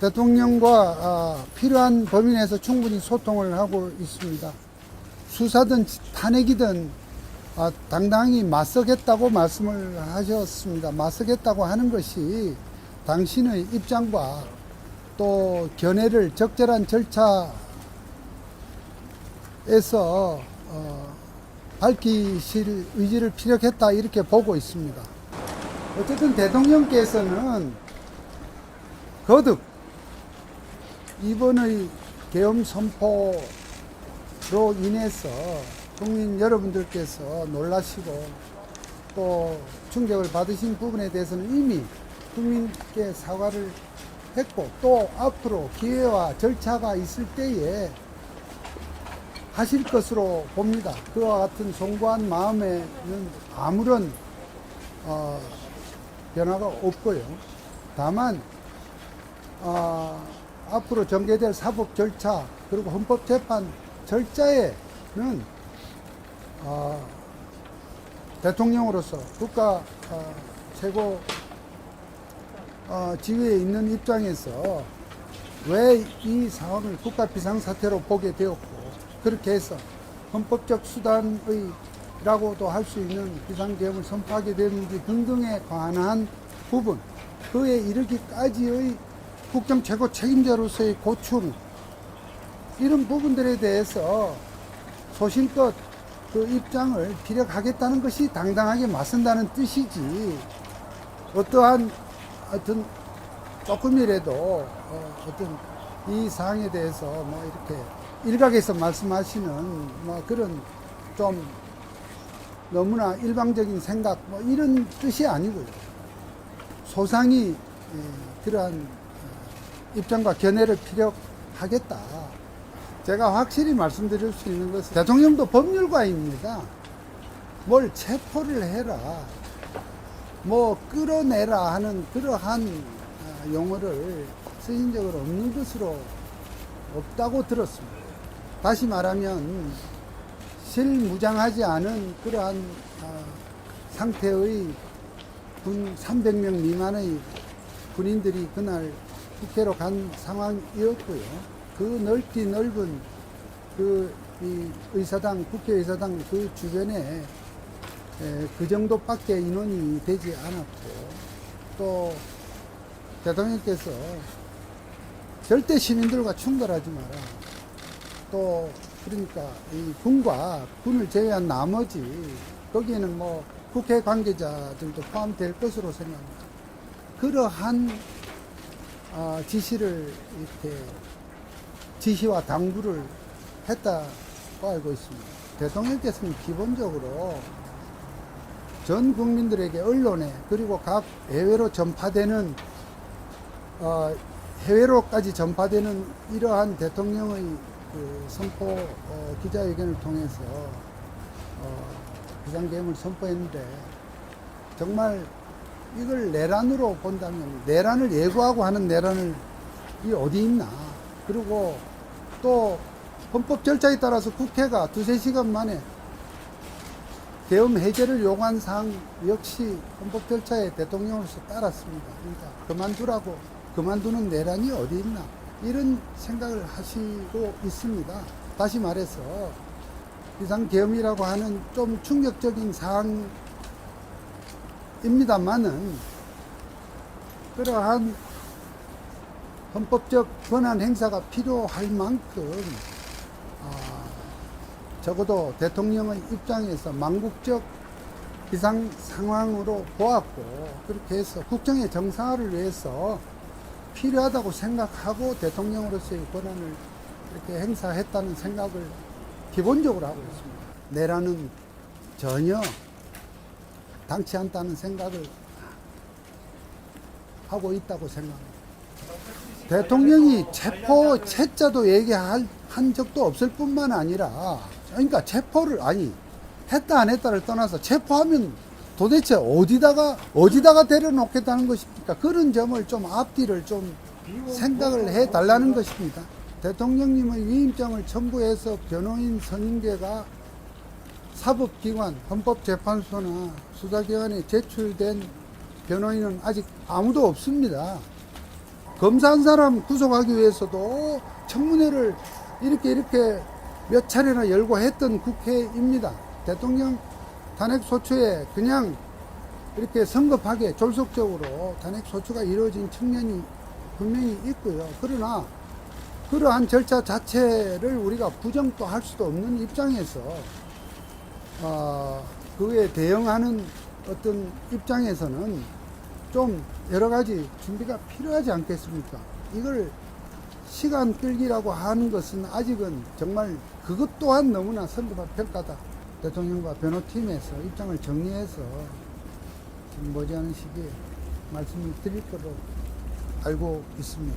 대통령과 아, 필요한 범위 내에서 충분히 소통을 하고 있습니다. 수사든 탄핵이든 아, 당당히 맞서겠다고 말씀을 하셨습니다. 맞서겠다고 하는 것이 당신의 입장과 또 견해를 적절한 절차에서 어, 밝히실 의지를 피력했다 이렇게 보고 있습니다. 어쨌든 대통령께서는 거듭 이번의 계엄 선포로 인해서 국민 여러분들께서 놀라시고 또 충격을 받으신 부분에 대해서는 이미 국민께 사과를 했고 또 앞으로 기회와 절차가 있을 때에 하실 것으로 봅니다. 그와 같은 송구한 마음에는 아무런 어, 변화가 없고요. 다만 어, 앞으로 전개될 사법 절차 그리고 헌법재판 절차에는 어, 대통령으로서 국가 어, 최고 어, 지위에 있는 입장에서 왜 이 상황을 국가 비상사태로 보게 되었고 그렇게 해서 헌법적 수단의 라고도 할 수 있는 비상계엄을 선포하게 되는지 등등에 관한 부분 그에 이르기까지의 국정 최고 책임자로서의 고충 이런 부분들에 대해서 소신껏 그 입장을 피력하겠다는 것이 당당하게 맞선다는 뜻이지 어떠한 하여튼 조금이라도 어, 어떤 이 사항에 대해서 뭐 이렇게 일각에서 말씀하시는 뭐 그런 좀 너무나 일방적인 생각 뭐 이런 뜻이 아니고요. 소상히 예, 그러한 어, 입장과 견해를 피력하겠다. 제가 확실히 말씀드릴 수 있는 것은 대통령도 법률가입니다. 뭘 체포를 해라, 뭐 끌어내라 하는 그러한 어, 용어를 쓰인 적은 없는 것으로 없다고 들었습니다. 다시 말하면 실무장하지 않은 그러한 어, 상태의 군 300명 미만의 군인들이 그날 국회로 간 상황이었고요. 그 넓디 넓은 그이 의사당, 국회의사당 그 주변에 에, 그 정도밖에 인원이 되지 않았고 또 대통령께서 절대 시민들과 충돌하지 마라. 또 그러니까 이 군과 군을 제외한 나머지 거기에는 뭐 국회 관계자들도 포함될 것으로 생각합니다. 그러한 아, 지시를 이렇게 지시와 당부를 했다고 알고 있습니다. 대통령께서는 기본적으로 전 국민들에게 언론에 그리고 각 해외로 전파되는 어, 해외로까지 전파되는 이러한 대통령의 그 선포 어, 기자회견을 통해서 어, 비상계엄을 선포했는데 정말 이걸 내란으로 본다면 내란을 예고하고 하는 내란을 이 어디 있나 그리고 또 헌법 절차에 따라서 국회가 두세 시간 만에 계엄 해제를 요구한 사항 역시 헌법 절차에 대통령으로서 따랐습니다. 그러니까 그만두라고 그만두는 내란이 어디 있나 이런 생각을 하시고 있습니다. 다시 말해서 비상계엄이라고 하는 좀 충격적인 사항 입니다만은 그러한 헌법적 권한 행사가 필요할 만큼 아, 적어도 대통령의 입장에서 망국적 비상 상황으로 보았고 그렇게 해서 국정의 정상화를 위해서 필요하다고 생각하고 대통령으로서의 권한을 이렇게 행사했다는 생각을 기본적으로 하고 있습니다. 내라는 전혀 당치 않다는 생각을 하고 있다고 생각합니다. 대통령이 체포 채자도 얘기한 한 적도 없을 뿐만 아니라 그러니까 체포를 아니 했다 안 했다를 떠나서 체포하면 도대체 어디다가 어디다가 데려놓겠다는 것입니까? 그런 점을 좀 앞뒤를 좀 생각을 해 달라는 것입니다. 대통령님의 위임장을 첨부해서 변호인 선임계가 사법기관, 헌법재판소나 수사기관에 제출된 변호인은 아직 아무도 없습니다. 검사 한 사람 구속하기 위해서도 청문회를 이렇게 이렇게 몇 차례나 열고 했던 국회입니다. 대통령 탄핵 소추에 그냥 이렇게 성급하게 졸속적으로 탄핵 소추가 이루어진 측면이 분명히 있고요. 그러나 그러한 절차 자체를 우리가 부정도 할 수도 없는 입장에서 어, 그에 대응하는 어떤 입장에서는 좀 여러 가지 준비가 필요하지 않겠습니까? 이걸 시간 끌기라고 하는 것은 아직은 정말 그것 또한 너무나 성급한 평가다. 대통령과 변호팀에서 입장을 정리해서 지금 머지않은 시기에 말씀을 드릴 거로 알고 있습니다.